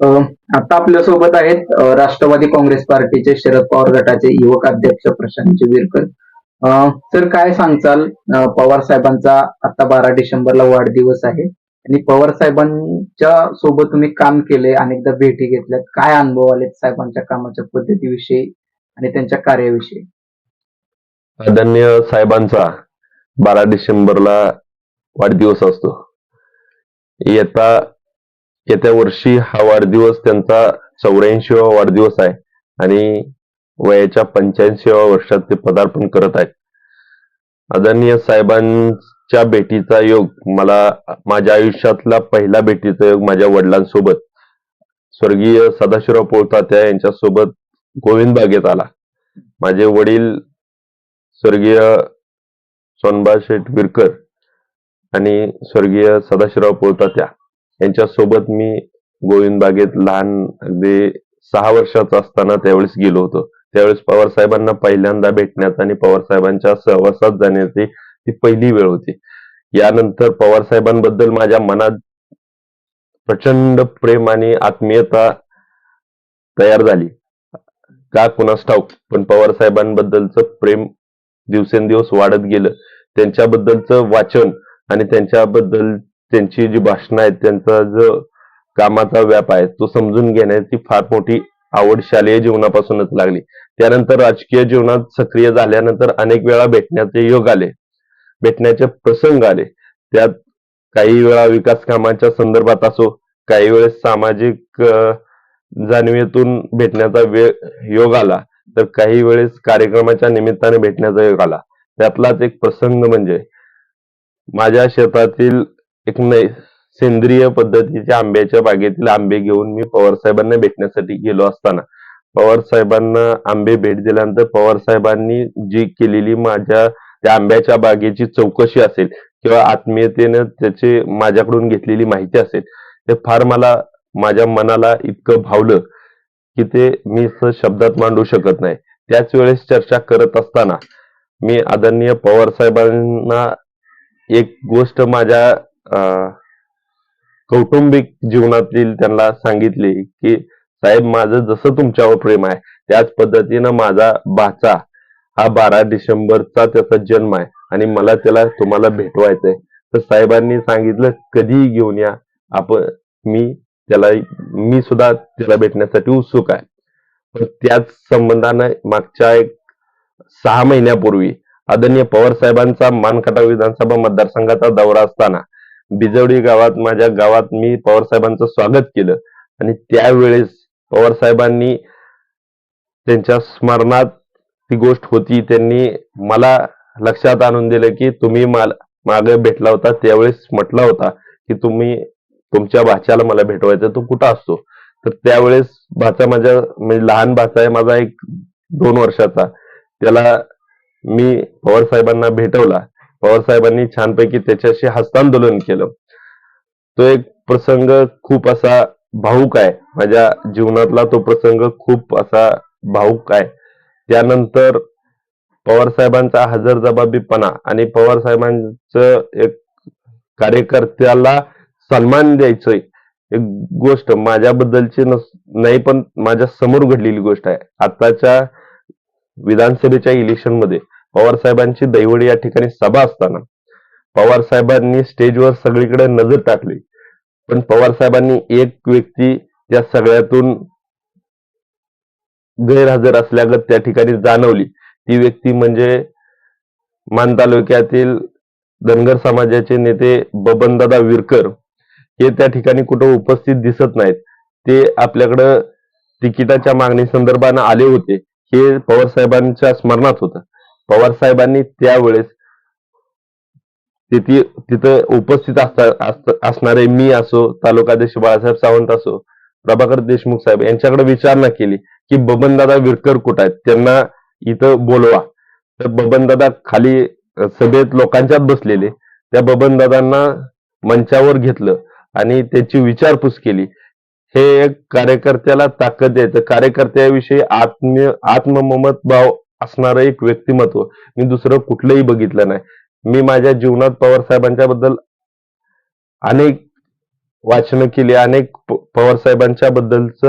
आता आपल्यासोबत आहेत राष्ट्रवादी काँग्रेस पार्टीचे शरद पवार गटाचे युवक अध्यक्ष प्रशांत विरकर सर काय सांगचाल? पवार साहेबांचा आता बारा डिसेंबरला वाढदिवस आहे आणि पवार साहेबांच्या सोबत तुम्ही काम केले अनेकदा भेटी घेतल्यात. काय अनुभव आले साहेबांच्या कामाच्या पद्धतीविषयी आणि त्यांच्या कार्याविषयी? प्राधान्य साहेबांचा बारा डिसेंबरला वाढदिवस असतो. येता येत्या वर्षी हा वाढदिवस त्यांचा चौऱ्याऐंशीवा वाढदिवस आहे आणि वयाच्या पंच्याऐंशीव्या वर्षात ते पदार्पण करत आहेत. आदरणीय साहेबांच्या भेटीचा योग मला माझ्या आयुष्यातला पहिला भेटीचा योग माझ्या वडिलांसोबत स्वर्गीय सदाशिवराव पोळतात्या यांच्यासोबत गोविंद बागेत आला. माझे वडील स्वर्गीय सोनबा शेठ विरकर आणि स्वर्गीय सदाशिवराव पोळतात्या. यांच्यासोबत मी गोविंद बागेत लहान अगदी सहा वर्षाचा असताना त्यावेळेस गेलो होतो. त्यावेळेस पवार साहेबांना पहिल्यांदा भेटण्यात आणि पवार साहेबांच्या सहवासात जाण्याची ती पहिली वेळ होती. यानंतर पवार साहेबांबद्दल माझ्या मनात प्रचंड प्रेम आणि आत्मीयता तयार झाली. का कुणास ठाऊक पण पवार साहेबांबद्दलचं प्रेम दिवसेंदिवस वाढत गेलं. त्यांच्याबद्दलचं वाचन आणि त्यांच्याबद्दल त्यांची जी भाषणं आहेत त्यांचा जो कामाचा व्याप आहे तो समजून घेण्याची फार मोठी आवड शालेय जीवनापासूनच लागली. त्यानंतर राजकीय जीवनात सक्रिय झाल्यानंतर अनेक वेळा भेटण्याचे योग आले भेटण्याचे प्रसंग आले. त्यात काही वेळा विकास कामाच्या संदर्भात असो काही वेळेस सामाजिक जाणीवेतून भेटण्याचा वेळ योग आला तर काही वेळेस कार्यक्रमाच्या निमित्ताने भेटण्याचा योग आला. त्यातलाच एक प्रसंग म्हणजे माझ्या शेतातील एक सेंद्रिय पद्धतीच्या आंब्याच्या बागेतील आंबे घेऊन मी पवार साहेबांना भेटण्यासाठी गेलो असताना. पवार साहेबांना आंबे भेट दिल्यानंतर पवार साहेबांनी जी केलेली माझ्या त्या आंब्याच्या बागेची चौकशी असेल किंवा आत्मीयतेनं त्याची माझ्याकडून घेतलेली माहिती असेल ते फार मला माझ्या मनाला इतकं भावलं की ते मी शब्दात मांडू शकत नाही. त्याच वेळेस चर्चा करत असताना मी आदरणीय पवार साहेबांना एक गोष्ट माझ्या कौटुंबिक जीवनातील त्यांना सांगितले की साहेब माझं जसं तुमच्यावर प्रेम आहे त्याच पद्धतीनं माझा भाचा हा बारा डिसेंबरचा त्याचा जन्म आहे आणि मला त्याला तुम्हाला भेटवायचं आहे. तर साहेबांनी सांगितलं कधीही घेऊन या आपण मी त्याला मी सुद्धा त्याला भेटण्यासाठी उत्सुक आहे. पण त्याच संबंधानं मागच्या एक सहा महिन्यापूर्वी आदरणीय पवार साहेबांचा मानकटा विधानसभा मतदारसंघाचा दौरा असताना बिजवडी गावात माझ्या गावात मी पवार साहेबांचं स्वागत केलं. आणि त्यावेळेस पवार साहेबांनी त्यांच्या स्मरणात ती गोष्ट होती त्यांनी मला लक्षात आणून दिलं की तुम्ही मागे भेटला होता त्यावेळेस म्हटला होता की तुम्ही तुमच्या भाच्याला मला भेटवायचं तो कुठं असतो? तर त्यावेळेस भाचा माझ्या म्हणजे लहान भाचा आहे माझा एक दोन वर्षाचा. त्याला मी पवार साहेबांना भेटवला. पवार साहेबांनी छानपैकी त्याच्याशी हस्तांदोलन केलं. तो एक प्रसंग खूप असा भाऊक आहे. माझ्या जीवनातला तो प्रसंग खूप असा भाऊक आहे. त्यानंतर पवार साहेबांचा हजर जबाबीपणा आणि पवार साहेबांचं एक कार्यकर्त्याला सन्मान द्यायचं एक गोष्ट माझ्याबद्दलची नस नाही पण माझ्यासमोर घडलेली गोष्ट आहे. आताच्या विधानसभेच्या इलेक्शनमध्ये पवार साहेबांची दैवडी या ठिकाणी सभा असताना पवार साहेबांनी स्टेजवर सगळीकडे नजर टाकली. पण पवार साहेबांनी एक व्यक्ती त्या सगळ्यातून गैरहजर असल्यागत त्या ठिकाणी जाणवली. ती व्यक्ती म्हणजे मान तालुक्यातील धनगर समाजाचे नेते बबनदादा विरकर. हे त्या ठिकाणी कुठं उपस्थित दिसत नाहीत. ते आपल्याकडं तिकिटाच्या मागणी संदर्भानं आले होते. हे पवार साहेबांच्या स्मरणात होतं. पवार साहेबांनी त्यावेळेस तिथे तिथं उपस्थित असणारे मी असो तालुकाध्यक्ष बाळासाहेब सावंत असो प्रभाकर देशमुख साहेब यांच्याकडे विचारणा केली की बबनदादा विरकर कुठं आहेत? त्यांना इथं बोलवा. तर बबनदादा खाली सभेत लोकांच्यात बसलेले. त्या बबनदादांना मंचावर घेतलं आणि त्याची विचारपूस केली. हे एक कार्यकर्त्याला ताकद द्यायचं कार्यकर्त्याविषयी आत्म आत्ममत भाव असणारं एक व्यक्तिमत्व. मी दुसरं कुठलंही बघितलं नाही. मी माझ्या जीवनात पवार साहेबांच्या बद्दल अनेक वाचन केली अनेक पवार साहेबांच्या बद्दलच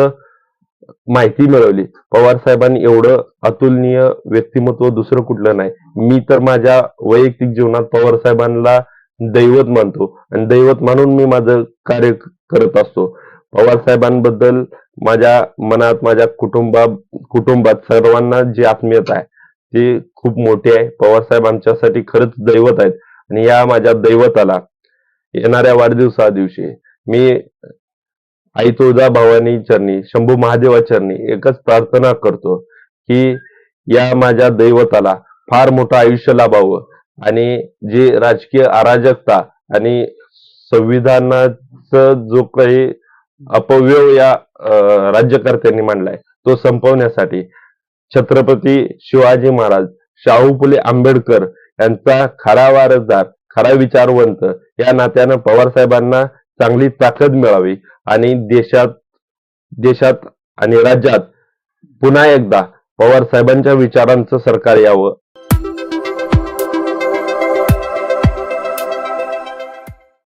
माहिती मिळवली. पवार साहेबांनी एवढं अतुलनीय व्यक्तिमत्व दुसरं कुठलं नाही. मी तर माझ्या वैयक्तिक जीवनात पवार साहेबांना दैवत मानतो. आणि दैवत मानून मी माझं कार्य करत असतो. पवार साहेबांबद्दल माझ्या मनात माझ्या कुटुंबा कुटुंबात सर्वांना जी आत्मीयता आहे ती खूप मोठी आहे. पवार साहेब आमच्यासाठी खरंच दैवत आहेत आणि या माझ्या दैवताला येणाऱ्या वाढदिवसा दिवशी मी आई तुळजा भवानी चरणी शंभू महादेवा चरणी एकच प्रार्थना करतो की या माझ्या दैवताला फार मोठं आयुष्य लाभावं आणि जी राजकीय अराजकता आणि संविधानाचं जो काही अपव्यय या राज्यकर्त्यांनी मांडलाय. तो संपवण्यासाठी छत्रपती शिवाजी महाराज शाहू फुले आंबेडकर यांचा खरा वारसदार खरा विचारवंत या नात्यानं पवार साहेबांना चांगली ताकद मिळावी आणि देशात देशात आणि राज्यात पुन्हा एकदा पवार साहेबांच्या विचारांचं सरकार यावं.